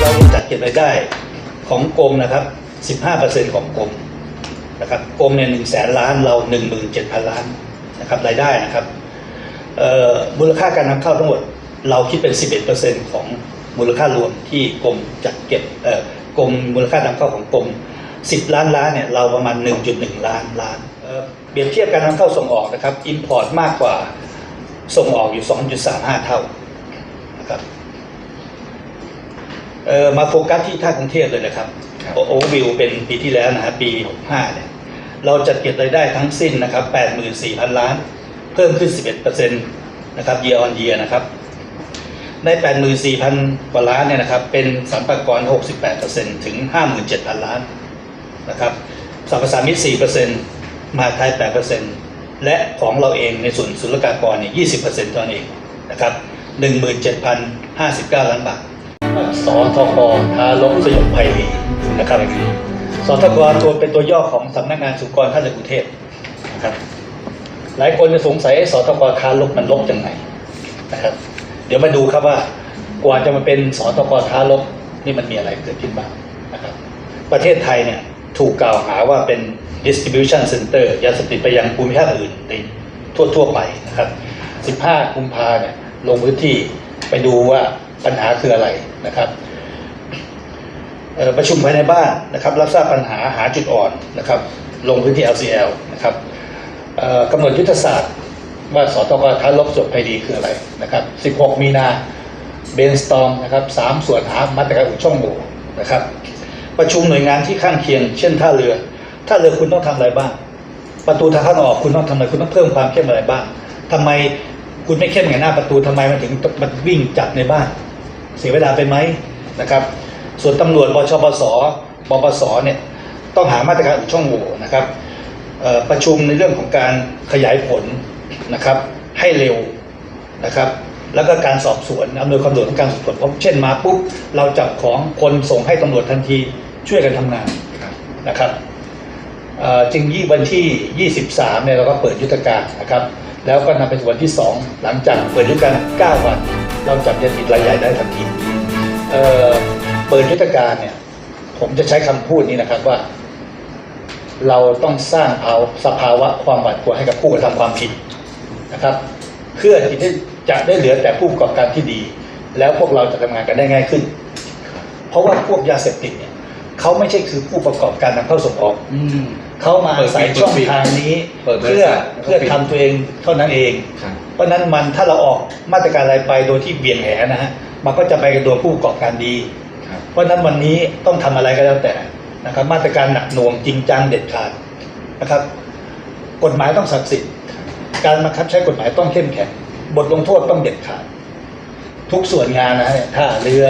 เราจัดเก็บรายได้ของกรมนะครับ 15%ของกรมนะครับกรมเนี่ยหนึ่งแสนล้านเรา 17,000 ล้านนะครับรายได้นะครับมูลค่าการนำเข้าทั้งหมด เราคิดเป็น 11%ของมูลค่ารวมที่กรมจัดเก็บเออกรมมูลค่านำเข้าของกรม10 ล้านล้านเนี่ยเราประมาณ 1.1 ล้านล้านเออเปรียบเทียบการนำเข้าส่งออกนะครับ import มากกว่าส่งออกอยู่ 2.35 เท่านะครับเออมาโฟกัสที่ท่ากรุงเทพเลยนะครับ โอเวอร์วิวเป็นปีที่แล้วนะฮะปี 65 เนี่ย เราจัดเก็บรายได้ทั้งสิ้นนะครับ 84,000 ล้าน เพิ่มขึ้น 11%นะครับ year on year นะครับ ใน 84,000 กว่าล้านเนี่ยนะครับ เป็นสัมภากระ68%ถึง 57,000 ล้านนะครับสรรพสามิต4%มหาดไทย 8%และของเราเองในส่วนศุลกากรเนี่ย 20%เท่านั้นเองนะครับ 17,059 ล้านบาทสทกทารกสยบภัยรี นะครับสทกตัวเป็นตัวย่อของสำนักงานสุกรท่านกรุงเทพนะครับ หลายคนจะสงสัยไอ้สทกทารกมันลบยังไงนะครับ เดี๋ยวมาดูครับว่ากว่าจะมาเป็นสทกทารกนี่มันมีอะไรเกิดขึ้นบ้างนะครับ ประเทศไทยเนี่ยถูกกล่าวหาว่าเป็น distribution center ยาเสพติดไปยังภูมิภาคอื่นในทั่วทั่วไปนะครับ 15 กุมภาเนี่ยลงพื้นที่ไปดูว่าปัญหาคืออะไรนะครับ ประชุมภายในบ้านนะครับ รับทราบปัญหาหาจุดอ่อนนะครับ ลงพื้นที่ LCL นะครับกำหนดยุทธศาสตร์ว่าสตกท้าลบสดภัยดีคืออะไรนะครับ 16 มีนาเบนสตอมนะครับสามส่วนหามาตรการอุดช่องโหว่นะครับ ประชุมหน่วยงานที่ข้างเคียง เช่นท่าเรือท่าเรือคุณต้องทำอะไรบ้าง ประตูทางเข้าออกคุณต้องทำอะไรคุณต้องเพิ่มความเข้มอะไรบ้างทำไมคุณไม่เข้มไงหน้าประตูทำไมมันถึงมันวิ่งจับในบ้าน เสียเวลาไปไหมนะครับ ส่วนตำรวจบชปสปปสเนี่ยต้องหามาตรการอุดช่องโหว่นะครับประชุมในเรื่องของการขยายผลนะครับให้เร็วนะครับแล้วก็การสอบสวนอำนวยความสะดวกในการสอบสวนเพราะเช่นมาปุ๊บเราจับของคนส่งให้ตำรวจทันทีช่วยกันทำงานนะครับจึงยี่วันที่ 23เนี่ยเราก็เปิดยุทธการนะครับแล้วก็นำไปสู่วันที่ 2 หลังจากเปิดยุทธการ 9 วัน เราจับยาติดรายใหญ่ได้ทันทีเอ่อ ปิดยุทธการเนี่ย ผมจะใช้คำพูดนี้นะครับว่า เราต้องสร้างภาวสภาวะความหวาดกลัวให้กับผู้กระทำความผิดนะครับ เพื่อที่จะได้เหลือแต่ผู้ประกอบการที่ดี แล้วพวกเราจะทำงานกันได้ง่ายขึ้น เพราะว่าพวกยาเสพติดเนี่ยเขาไม่ใช่คือผู้ประกอบการนำเข้าส่งออกอืมเขามาอาศัยช่องทางนี้เปิดบริเพื่อษัทเพื่อทำตัวเองเท่านั้นเองครับเพราะฉะนั้นมันถ้าเราออกมาตรการอะไรไปโดยที่เบี่ยงแหนะฮะมันก็จะไปกับตัวผู้ประกอบการดีครับ เพราะนั้นวันนี้ต้องทำอะไรก็แล้วแต่นะครับ มาตรการหนักหน่วงจริงจังเด็ดขาดนะครับ กฎหมายต้องศักดิ์สิทธิ์การบังคับใช้กฎหมายต้องเข้มแข็งบทลงโทษต้องเด็ดขาด ทุกส่วนงานนะฮะท่าเรือ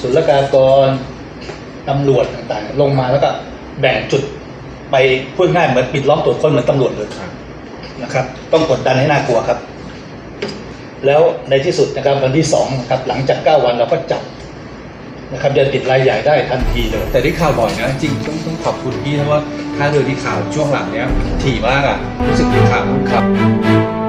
ศุลกากรตำรวจต่างๆ ลงมาแล้วก็แบ่งจุดไปพูดง่ายเหมือนปิดล้อมตรวจคนเหมือนตำรวจเลยนะครับ ต้องกดดันให้น่ากลัวครับ แล้วในที่สุดนะครับวันที่สองนะครับหลังจากเก้าวันเราก็จับ นะครับยาติดรายใหญ่ได้ทันทีเลย แต่ได้ข่าวบ่อยนะ จริงต้องต้องขอบคุณพี่นะว่า ค่าเรือที่ข่าวช่วงหลังเนี้ยถี่มากอะรู้สึกมีข่าวข่าว